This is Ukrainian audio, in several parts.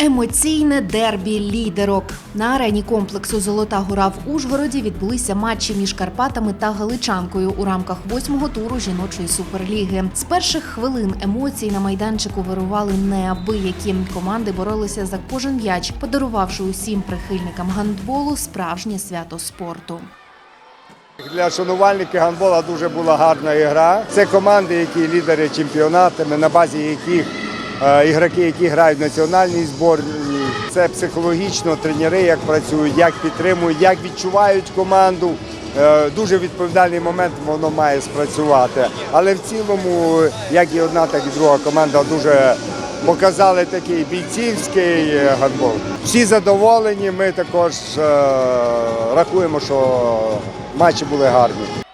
Емоційне дербі лідерок на арені комплексу Золота гора в Ужгороді відбулися матчі між Карпатами та Галичанкою у рамках восьмого туру жіночої суперліги. З перших хвилин емоцій на майданчику вирували неабиякі. Команди боролися за кожен м'яч, подарувавши усім прихильникам гандболу справжнє свято спорту. Для шанувальників гандбола дуже була гарна гра. Це команди, які лідери чемпіонатами, на базі яких ігроки, які грають в національній зборні. Це психологічно тренери, як працюють, як підтримують, як відчувають команду. Е, Дуже відповідальний момент воно має спрацювати. Але в цілому, як і одна, так і друга команда дуже показали такий бійцівський е, гандбол. Всі задоволені. Ми також е, рахуємо, що матчі були гарні.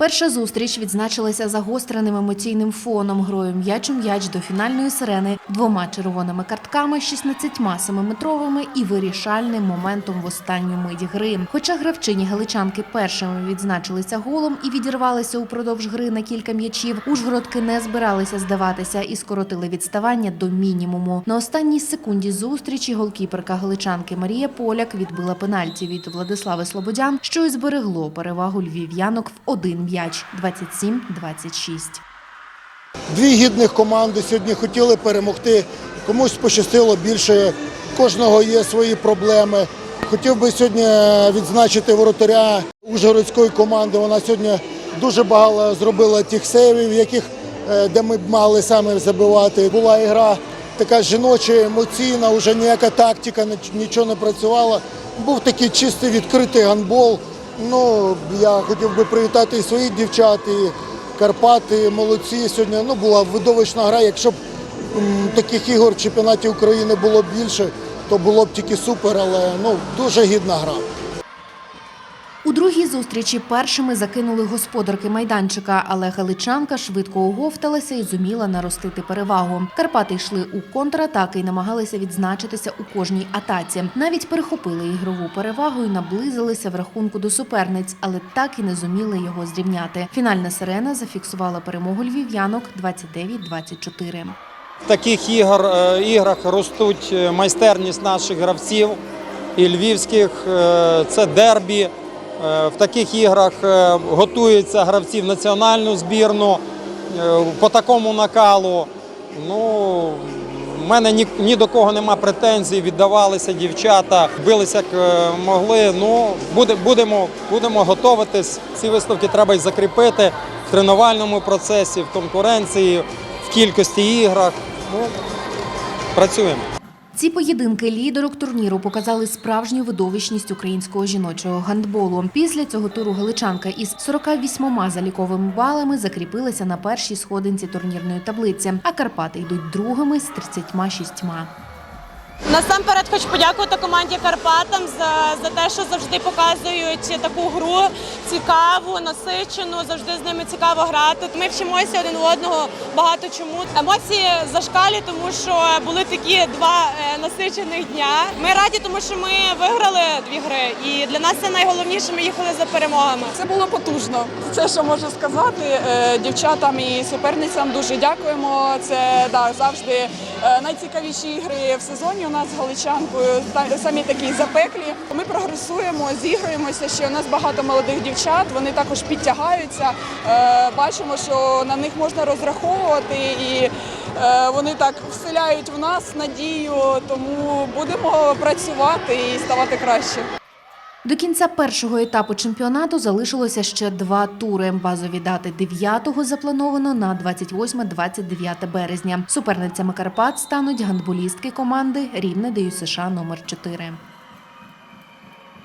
Перша зустріч відзначилася загостреним емоційним фоном, грою м'яч у м'яч до фінальної сирени, двома червоними картками, 16 7-метровими і вирішальним моментом в останню мить гри. Хоча гравчині галичанки першими відзначилися голом і відірвалися упродовж гри на кілька м'ячів, ужгородки не збиралися здаватися і скоротили відставання до мінімуму. На останній секунді зустрічі голкіперка галичанки Марія Поляк відбила пенальті від Владислави Слободян, що й зберегло перевагу львів'янок в один м'яч 27-26. Дві гідних команди сьогодні хотіли перемогти. Комусь пощастило більше. Кожного є свої проблеми. Хотів би сьогодні відзначити воротаря Ужгородської команди. Вона сьогодні дуже багато зробила тих сейвів, яких е, де ми б мали саме забивати. Була ігра така жіноча, емоційна, вже ніяка тактика, ніч- нічого не працювала. Був такий чистий відкритий гандбол. Ну, я хотів би привітати і своїх дівчат, і Карпати молодці. Сьогодні ну, була видовищна гра. Якщо б м, таких ігор в чемпіонаті України було більше, то було б тільки супер, але ну, дуже гідна гра. У другій зустрічі першими закинули господарки майданчика, але галичанка швидко оговталася і зуміла наростити перевагу. Карпати йшли у контратаки і намагалися відзначитися у кожній атаці. Навіть перехопили ігрову перевагу і наблизилися в рахунку до суперниць, але так і не зуміли його зрівняти. Фінальна сирена зафіксувала перемогу львів'янок 29-24. В таких ігор, е, іграх ростуть е, майстерність наших гравців і львівських. е, Це дербі. Е, В таких іграх е, готуються гравці в національну збірну е, по такому накалу. Ну, в мене ні, ні до кого нема претензій, віддавалися дівчата, билися як могли. Ну, буде, будемо, будемо готуватись. Ці виставки треба й закріпити в тренувальному процесі, в конкуренції, в кількості іграх. Ну, працюємо. Ці поєдинки лідерок турніру показали справжню видовищність українського жіночого гандболу. Після цього туру галичанка із 48 заліковими балами закріпилася на першій сходинці турнірної таблиці, а Карпати йдуть другими з 36. Насамперед хочу подякувати команді Карпатам за, за те, що завжди показують таку гру цікаву, насичену, завжди з ними цікаво грати. Ми вчимося один у одного багато чому. Емоції зашкалі, тому що були такі два е, насичених дня. Ми раді, тому що ми виграли дві гри, і для нас це найголовніше. Ми їхали за перемогами. Це було потужно. Це що можу сказати. Е, Дівчатам і суперницям дуже дякуємо. Це да, завжди е, найцікавіші ігри в сезоні. Нас з галичанкою самі такі запеклі. Ми прогресуємо, зіграємося. Ще у нас багато молодих дівчат. Вони також підтягаються. Е, Бачимо, що на них можна розраховувати і. е, Вони так вселяють в нас надію, тому будемо працювати і ставати краще. До кінця першого етапу чемпіонату залишилося ще два тури. Базові дати 9-го заплановано на 28-29 березня. Суперницями Карпат стануть гандболістки команди Рівне ДЮСШ номер 4